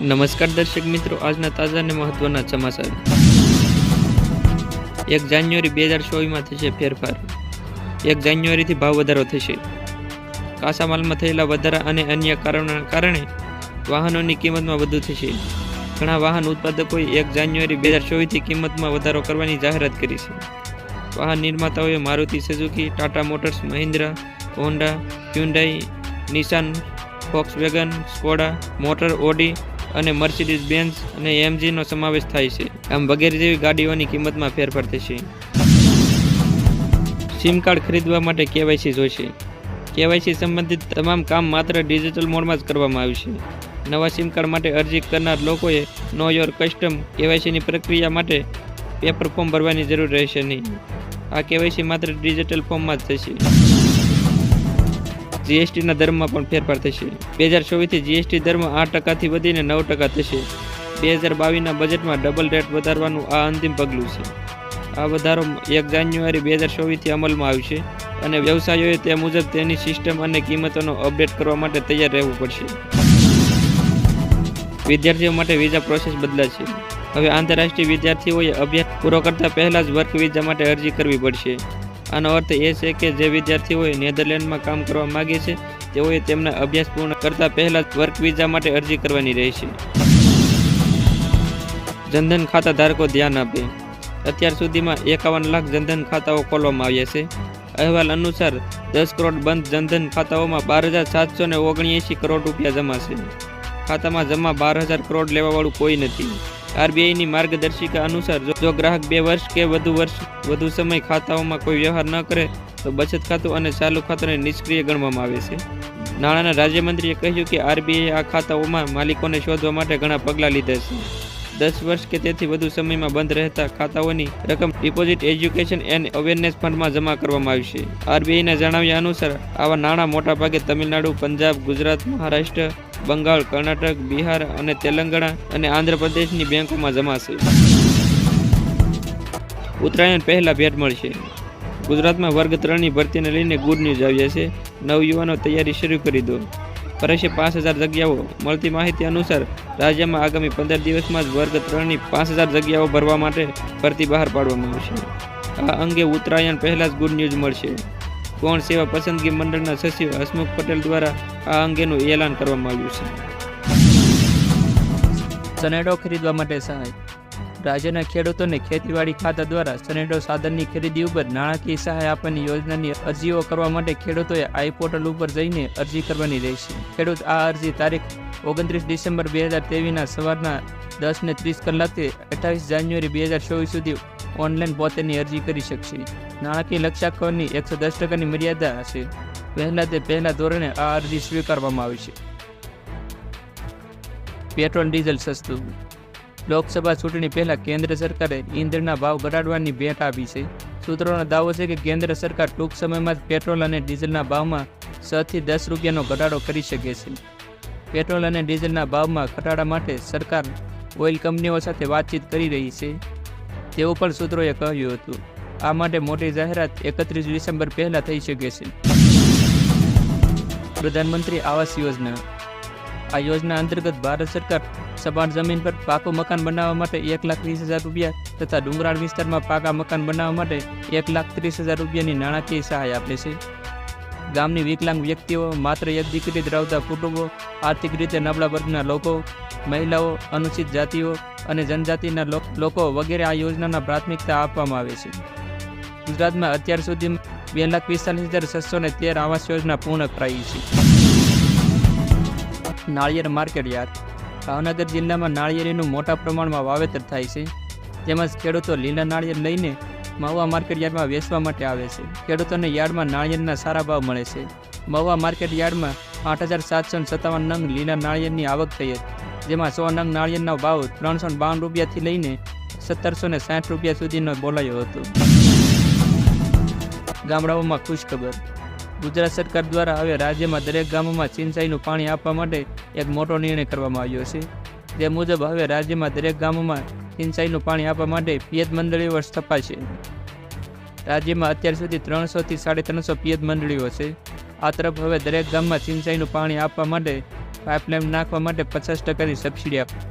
નમસ્કાર દર્શક મિત્રો, આજના તાજા અને મહત્વના સમાચાર. એક જાન્યુઆરી બે હજાર ચોવીસમાં થશે ફેરફાર. એક જાન્યુઆરીથી ભાવ વધારો થશે. કાચા માલમાં થયેલા વધારા અને અન્ય કારણોના કારણે વાહનોની કિંમતમાં વધુ થશે. ઘણા વાહન ઉત્પાદકોએ એક જાન્યુઆરી બે હજાર ચોવીસથી કિંમતમાં વધારો કરવાની જાહેરાત કરી છે. વાહન નિર્માતાઓએ Maruti Suzuki, Tata Motors, Mahindra, Honda, Hyundai, Nissan Volkswagen Skoda, motor Audi અને મર્સિડીઝ બેન્ઝ અને એમજીનો સમાવેશ થાય છે. આમ વગેરે જેવી ગાડીઓની કિંમતમાં ફેરફાર થશે. સિમ કાર્ડ ખરીદવા માટે કેવાયસી જોઈશે કેવાયસી સંબંધિત તમામ કામ માત્ર ડિજિટલ મોડમાં જ કરવામાં આવશે. નવા સિમ કાર્ડ માટે અરજી કરનાર લોકોએ નો યોર કસ્ટમ કેવાયસીની પ્રક્રિયા માટે પેપર ફોર્મ ભરવાની જરૂર રહેશે નહીં. આ કેવાયસી માત્ર ડિજિટલ ફોર્મમાં જ થશે. જીએસટીના દરમાં પણ ફેરફાર થશે. બે હજાર ચોવીસથી જીએસટી દરમાં આઠ ટકાથી વધીને નવ ટકા થશે. બે હજાર બાવીસના બજેટમાં ડબલ રેટ વધારવાનું આ અંતિમ પગલું છે. આ વધારો એક જાન્યુઆરી બે હજાર ચોવીસથી અમલમાં આવશે અને વ્યવસાયોએ તે મુજબ તેની સિસ્ટમ અને કિંમતોનો અપડેટ કરવા માટે તૈયાર રહેવું પડશે. વિદ્યાર્થીઓ માટે વિઝા પ્રોસેસ બદલાશે. હવે આંતરરાષ્ટ્રીય વિદ્યાર્થીઓએ અભ્યાસ પૂરો કરતા પહેલા જ વર્ક વિઝા માટે અરજી કરવી પડશે. આનો અર્થ એ છે કે જે વિદ્યાર્થીઓએ નેધરલેન્ડમાં કામ કરવા માગે છે, તેઓએ તેમના અભ્યાસ પૂર્ણ કરતા પહેલા વર્ક વિઝા માટે અરજી કરવાની રહેશે. જનધન ખાતા ધારકો ધ્યાન આપે. અત્યાર સુધીમાં એકાવન લાખ જનધન ખાતાઓ ખોલવામાં આવ્યા છે. અહેવાલ અનુસાર દસ કરોડ બંધ જનધન ખાતાઓમાં બાર હજાર સાતસો ને ઓગણએંસી કરોડ રૂપિયા જમા છે. ખાતામાં જમા બાર હજાર કરોડ લેવાવાળું કોઈ નથી. આરબીઆઈની માર્ગદર્શિકા અનુસાર જો- ગ્રાહક બે વર્ષ કે વધુ વર્ષ વધુ સમય ખાતાઓમાં કોઈ વ્યવહાર ન કરે, તો બચત ખાતું અને ચાલુ ખાતાને નિષ્ક્રિય ગણવામાં આવે છે. નાણાંના રાજ્યમંત્રીએ કહ્યું કે આરબીઆઈ આ ખાતાઓમાં માલિકોને શોધવા માટે ઘણા પગલાં લીધા છે. દસ વર્ષ કે તેથી વધુ સમયમાં બંધ રહેતા ખાતાઓની રકમ ડિપોઝિટ એજ્યુકેશન એન્ડ અવેરનેસ ફંડમાં જમા કરવામાં આવશે આરબીઆઈના જણાવ્યા અનુસાર, આવા નાણાં મોટાભાગે તમિલનાડુ, પંજાબ, ગુજરાત, મહારાષ્ટ્ર, બંગાળ, કર્ણાટક, બિહાર અને તેલંગાણા અને આંધ્રપ્રદેશની બેંકોમાં જમાશે ઉત્તરાયણ પહેલા ભેટ મળશે. ગુજરાતમાં વર્ગ ત્રણની ભરતીને લઈને ગુડ ન્યૂઝ આવ્યા છે. નવયુવાનો તૈયારી શરૂ કરી દો. ફરશે પાંચ હજાર જગ્યાઓ મળતી માહિતી અનુસાર રાજ્યમાં આગામી પંદર દિવસમાં જ વર્ગ ત્રણની પાંચ હજાર જગ્યાઓ ભરવા માટે ભરતી બહાર પાડવામાં આવશે. આ અંગે ઉત્તરાયણ પહેલાં જ ગુડ ન્યૂઝ મળશે. ગૌણ સેવા પસંદગી મંડળના સચિવ હસમુખ પટેલ દ્વારા આ અંગેનું એલાન કરવામાં આવ્યું છે. સનેડો ખરીદવા માટે સહાય. રાજ્યના ખેડૂતોને ખેતીવાડી ખાતા દ્વારા સનેડો સાધનની ખરીદી ઉપર નાણાકીય સહાય આપવાની યોજનાની અરજીઓ કરવા માટે ખેડૂતોએ આઈ પોર્ટલ ઉપર જઈને અરજી કરવાની રહેશે. ખેડૂત આ અરજી તારીખ ઓગણત્રીસ ડિસેમ્બર બે હજાર તેવીસના સવારના દસ ને ત્રીસ કલાકથી અઠ્ઠાવીસ જાન્યુઆરી બે હજાર ચોવીસ સુધી ઓનલાઈન પોતેની અરજી કરી શકશે. નાણાકીય લક્ષ્યાંકોની એકસો દસ ટકાની મર્યાદા હશે. પહેલાં તે પહેલા ધોરણે આ અરજી સ્વીકારવામાં આવી છે. પેટ્રોલ ડીઝલ સસ્તું લોકસભા ચૂંટણી પહેલા કેન્દ્ર સરકારે ઈંધણના ભાવ ઘટાડવાની ભેટ આપી છે. સૂત્રોનો દાવો છે કે કેન્દ્ર સરકાર ટૂંક સમયમાં જ પેટ્રોલ અને ડીઝલના ભાવમાં છ થી દસ રૂપિયાનો ઘટાડો કરી શકે છે. પેટ્રોલ અને ડીઝલના ભાવમાં ઘટાડા માટે સરકાર ઓઇલ કંપનીઓ સાથે વાતચીત કરી રહી છે. તેવું પણ સૂત્રોએ કહ્યું હતું. આ માટે મોટી જાહેરાત એકત્રીસ ડિસેમ્બર પહેલાં થઈ શકે છે. પ્રધાનમંત્રી આવાસ યોજના આ યોજના અંતર્ગત ભારત સરકાર સપાટ જમીન પર પાકું મકાન બનાવવા માટે એક લાખ વીસ હજાર રૂપિયા તથા ડુંગરાળ વિસ્તારમાં પાકા મકાન બનાવવા માટે એક લાખ ત્રીસ હજાર રૂપિયાની નાણાકીય સહાય આપે છે. ગામની વિકલાંગ વ્યક્તિઓ માત્ર એક દીકરી ધરાવતા કુટુંબો, આર્થિક રીતે નબળા વર્ગના લોકો, મહિલાઓ, અનુસૂચિત જાતિઓ અને જનજાતિના લોક- વગેરે આ યોજનાના પ્રાથમિકતા આપવામાં આવે છે. ગુજરાતમાં અત્યાર સુધી બે લાખ પિસ્તાલીસ હજાર છસો ને તેર આવાસ યોજના પૂર્ણ કરાઈ છે. નાળિયેર માર્કેટ યાર્ડ ભાવનગર જિલ્લામાં નાળિયેરીનું મોટા પ્રમાણમાં વાવેતર થાય છે. તેમજ ખેડૂતો લીલા નાળિયેર લઈને મહુવા માર્કેટ યાર્ડમાં વેચવા માટે આવે છે. ખેડૂતોને યાર્ડમાં નાળિયેરના સારા ભાવ મળે છે. મહુવા માર્કેટ યાર્ડમાં આઠ હજાર સાતસો સત્તાવન નંગ લીલા નાળિયેરની આવક થઈ હતી. જેમાં સો નંગ નાળિયેરનો ભાવ ત્રણસો બાવન રૂપિયાથી લઈને સત્તરસો ને સાઠ રૂપિયા સુધીનો બોલાયો હતો. ગામડાઓમાં ખુશખબર. ગુજરાત સરકાર દ્વારા હવે રાજ્યમાં દરેક ગામોમાં સિંચાઈનું પાણી આપવા માટે એક મોટો નિર્ણય કરવામાં આવ્યો છે. જે મુજબ હવે રાજ્યમાં દરેક ગામોમાં સિંચાઈનું પાણી આપવા માટે પિયત મંડળીઓ સ્થપાશે. રાજ્યમાં અત્યાર સુધી ત્રણસોથી સાડી ત્રણસો પિયત મંડળીઓ છે. આ તરફ હવે દરેક ગામમાં સિંચાઈનું પાણી આપવા માટે પાઇપલાઇન નાખવા માટે પચાસ ટકાની સબસિડી આપો.